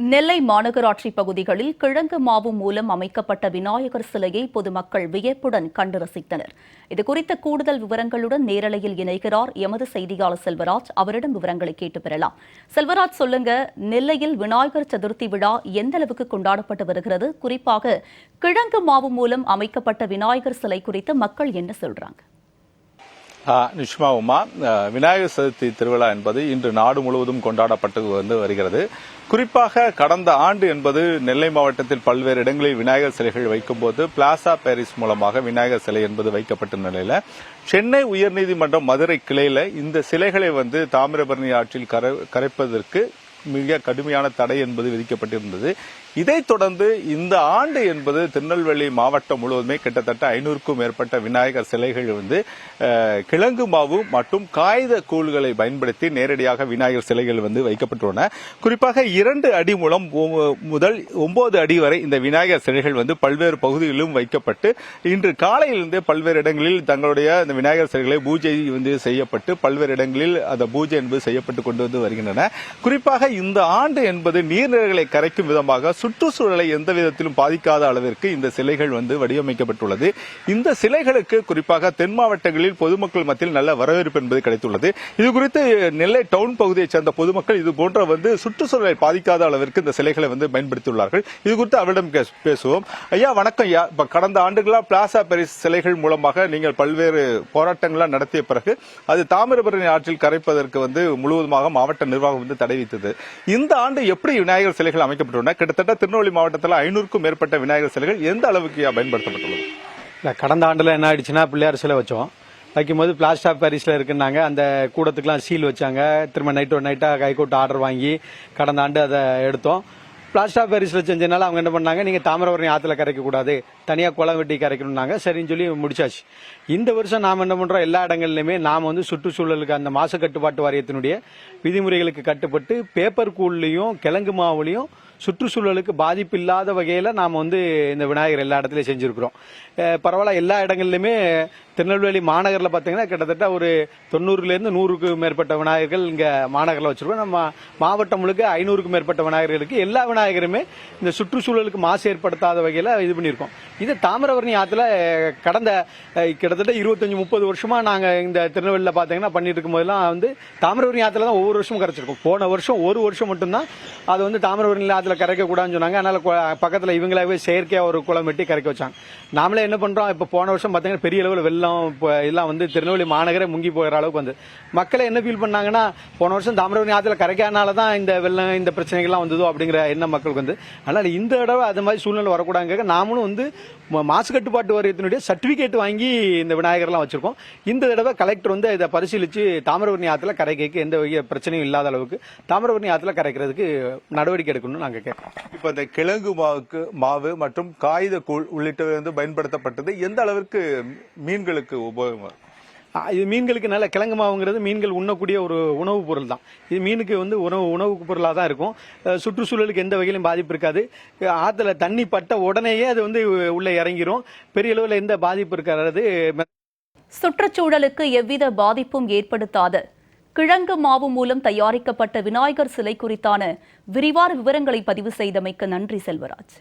நெல்லை மாநகராட்சி பகுதிகளில் கிழங்கு மாவு மூலம் அமைக்கப்பட்ட விநாயகர் சிலையை பொதுமக்கள் வியப்புடன் கண்டு ரசித்தனர். இதுகுறித்த கூடுதல் விவரங்களுடன் நேரலையில் இணைகிறார் எமது செய்தியாளர் செல்வராஜ். அவரிடம் விவரங்களை கேட்டு பெறலாம். செல்வராஜ் சொல்லுங்க நெல்லையில் விநாயகர் சதுர்த்தி விழா எந்த அளவுக்கு கொண்டாடப்பட்டு வருகிறது? குறிப்பாக கிழங்கு மாவு மூலம் அமைக்கப்பட்ட விநாயகர் சிலை குறித்து மக்கள் என்ன சொல்றாங்க? நிஷ்மா உமா விநாயகர் சதுர்த்தி திருவிழா என்பது இன்று நாடு முழுவதும் கொண்டாடப்பட்டு வந்து வருகிறது. குறிப்பாக கடந்த ஆண்டு என்பது நெல்லை மாவட்டத்தில் பல்வேறு இடங்களில் விநாயகர் சிலைகள் வைக்கும்போது பிளாசா பாரிஸ் மூலமாக விநாயகர் சிலை என்பது வைக்கப்பட்ட நிலையில் சென்னை உயர்நீதிமன்றம் மதுரை கிளையில் இந்த சிலைகளை வந்து தாமிரபரணி ஆற்றில் கரை கரைப்பதற்கு மிக கடுமையான தடை என்பது விதிக்கப்பட்டிருந்தது. இதைத் தொடர்ந்து இந்த ஆண்டு என்பது திருநெல்வேலி மாவட்டம் முழுவதுமே கிட்டத்தட்ட ஐநூறுக்கும் மேற்பட்ட விநாயகர் சிலைகள் வந்து கிழங்கு மாவு மற்றும் காகித கூழ்களை பயன்படுத்தி நேரடியாக விநாயகர் சிலைகள் வந்து வைக்கப்பட்டுள்ளன. குறிப்பாக இரண்டு அடி மூலம் ஒ- முதல் ஒன்பது அடி வரை இந்த விநாயகர் சிலைகள் வந்து பல்வேறு பகுதிகளிலும் வைக்கப்பட்டு இன்று காலையிலிருந்தே பல்வேறு இடங்களில் தங்களுடைய இந்த விநாயகர் சிலைகளை பூஜை வந்து செய்யப்பட்டு பல்வேறு இடங்களில் அந்த பூஜை என்பது செய்யப்பட்டு கொண்டு வந்து வருகின்றன. குறிப்பாக இந்த ஆண்டு என்பது நீர்நிலைகளை கரைக்கும் விதமாக சுற்றுச்சூழலை எந்த விதத்திலும் பாதிக்காத அளவிற்கு இந்த சிலைகள் வந்து வடிவமைக்கப்பட்டுள்ளது. இந்த சிலைகளுக்கு குறிப்பாக தென் மாவட்டங்களில் பொதுமக்கள் மத்தியில் நல்ல வரவேற்பு என்பது கிடைத்துள்ளது. இது குறித்து நெல்லை டவுன் பகுதியைச் சேர்ந்த பொதுமக்கள் இது போன்ற வந்து சுற்றுச்சூழலை பாதிக்காத அளவிற்கு இந்த சிலைகளை வந்து பயன்படுத்தியுள்ளார்கள். இது குறித்து அவரிடம் பேசுவோம். ஐயா வணக்கம் ஐயா. இப்ப கடந்த ஆண்டுகளா பிளாசா பெரிஸ் சிலைகள் மூலமாக நீங்கள் பல்வேறு போராட்டங்களாக நடத்திய பிறகு அது தாமிரபரணி ஆற்றில் கரைப்பதற்கு வந்து முழுவதுமாக மாவட்ட நிர்வாகம் வந்து தடை வைத்தது இந்த ஆண்டு எப்படி விநாயகர் சிலைகள் அமைக்கப்பட்டுள்ளன? கிட்டத்தட்ட திருநெல்வேலி மாவட்டத்தில் ஐநூறுக்கும் மேற்பட்ட விநாயகர் சிலைகள் எந்த அளவுக்கு பயன்படுத்தப்பட்டுள்ளது? இல்லை கடந்த ஆண்டில் என்ன ஆயிடுச்சுன்னா பிள்ளையார் சிலை வச்சோம். வைக்கும்போது பிளாஸ்ட் ஆஃப் பாரிஸில் இருக்குன்னாங்க. அந்த கூடத்துக்குலாம் சீல் வச்சாங்க. திரும்ப நைட் ஒரு நைட்டாக ஹைகோர்ட் ஆர்டர் வாங்கி கடந்த ஆண்டு அதை எடுத்தோம். பிளாஸ்ட் ஆஃப் பாரிஸ்ல அவங்க என்ன பண்ணாங்க? நீங்க தாமிரபரணி ஆத்துல கரைக்க கூடாது. தனியா குளம் வெட்டி கரைக்கணும்னாங்க. சரின்னு சொல்லி முடிச்சாச்சு. இந்த வருஷம் நாம என்ன பண்றோம்? எல்லா இடங்கள்லயுமே நாம வந்து சுற்றுச்சூழலுக்கு அந்த மாசு கட்டுப்பாட்டு வாரியத்தினுடைய விதிமுறைகளுக்கு கட்டுப்பட்டு பேப்பர் கூழ்லையும் கிழங்கு மாவுலையும் சுற்றுச்சூழலுக்கு பாதிப்பு இல்லாத வகையில் நாம் வந்து இந்த விநாயகர் எல்லா இடத்துலையும் செஞ்சுருக்குறோம். பரவாயில்ல எல்லா இடங்கள்லையுமே திருநெல்வேலி மாநகரில் பார்த்தீங்கன்னா கிட்டத்தட்ட ஒரு தொண்ணூறுலேருந்து நூறுக்கு மேற்பட்ட விநாயகர்கள் இங்கே மாநகரில் வச்சுருக்கோம். நம்ம மாவட்டம் முழுக்க ஐநூறுக்கும் மேற்பட்ட விநாயகர்களுக்கு எல்லா விநாயகருமே இந்த சுற்றுச்சூழலுக்கு மாசு ஏற்படுத்தாத வகையில் இது பண்ணியிருக்கோம். இது தாமிரபரணி ஆற்றுல கடந்த கிட்டத்தட்ட இருபத்தஞ்சி முப்பது வருஷமாக நாங்கள் இந்த திருநெல்வேலியில் பார்த்தீங்கன்னா பண்ணிட்டு இருக்கும் போதெல்லாம் வந்து தாமிரபரணி ஆற்றுல தான் ஒவ்வொரு வருஷமும் கரைச்சிருக்கோம். போன வருஷம் ஒரு வருஷம் மட்டும்தான் அது வந்து தாமிரபரணி ஆத்துல கரைக்க கூடாதுன்னு சொன்னாங்க. அதனால கு- இவங்களாவே செயற்கையாக ஒரு குளம் வெட்டி கரைக்க வச்சாங்க. நாமளே என்ன பண்றோம் இப்போ போன வருஷம் பார்த்தீங்கன்னா பெரிய அளவில் வெள்ளம் இப்போ எல்லாம் வந்து திருநெல்வேலி மாநகரே முங்கி போகிற அளவுக்கு வந்து மக்களே என்ன ஃபீல் பண்ணாங்கன்னா போன வருஷம் தாமிரபரணி ஆற்றுல கரைக்காதனால தான் இந்த வெள்ளம் இந்த பிரச்சனைகள்லாம் வந்ததோ அப்படிங்கிற எண்ணம் மக்களுக்கு வந்து. அதனால இந்த தடவை அது மாதிரி சூழ்நிலை வரக்கூடாதுங்க நாமளும் வந்து மாசு கட்டுப்பாட்டு வாரியத்தினுடைய சர்டிஃபிகேட் வாங்கி இந்த விநாயகர்லாம் வச்சிருக்கோம். இந்த தடவை கலெக்டர் வந்து இதை பரிசீலித்து தாமிரபரணி ஆற்றுல கரைக்கைக்கு எந்த வகை பிரச்சனையும் இல்லாத அளவுக்கு தாமிரபரணி ஆற்றுல கரைக்கிறதுக்கு நடவடிக்கை எடுக்கணும்னு நாங்கள் நாங்க கேட்கறோம் இப்ப இந்த கிழங்கு மாவுக்கு மாவு மற்றும் காகித கூழ் உள்ளிட்டவை வந்து பயன்படுத்தப்பட்டது. எந்த அளவிற்கு மீன்களுக்கு உபயோகம் இது மீன்களுக்கு நல்ல கிழங்கு மாவுங்கிறது மீன்கள் உண்ணக்கூடிய ஒரு உணவுப் பொருள் தான். இது மீனுக்கு வந்து உணவு உணவுப் பொருளாக தான் இருக்கும். சுற்றுச்சூழலுக்கு எந்த வகையிலும் பாதிப்பு இருக்காது. ஆத்துல தண்ணி பட்ட உடனேயே அது வந்து உள்ள இறங்கிரும். பெரிய அளவில் எந்த பாதிப்பு இருக்காது. சுற்றுச்சூழலுக்கு எவ்வித பாதிப்பும் ஏற்படுத்தாத. கிழங்கு மாவு மூலம் தயாரிக்கப்பட்ட விநாயகர் சிலை குறித்தான விரிவான விவரங்களை பதிவு செய்தமைக்கு நன்றி செல்வராஜ்.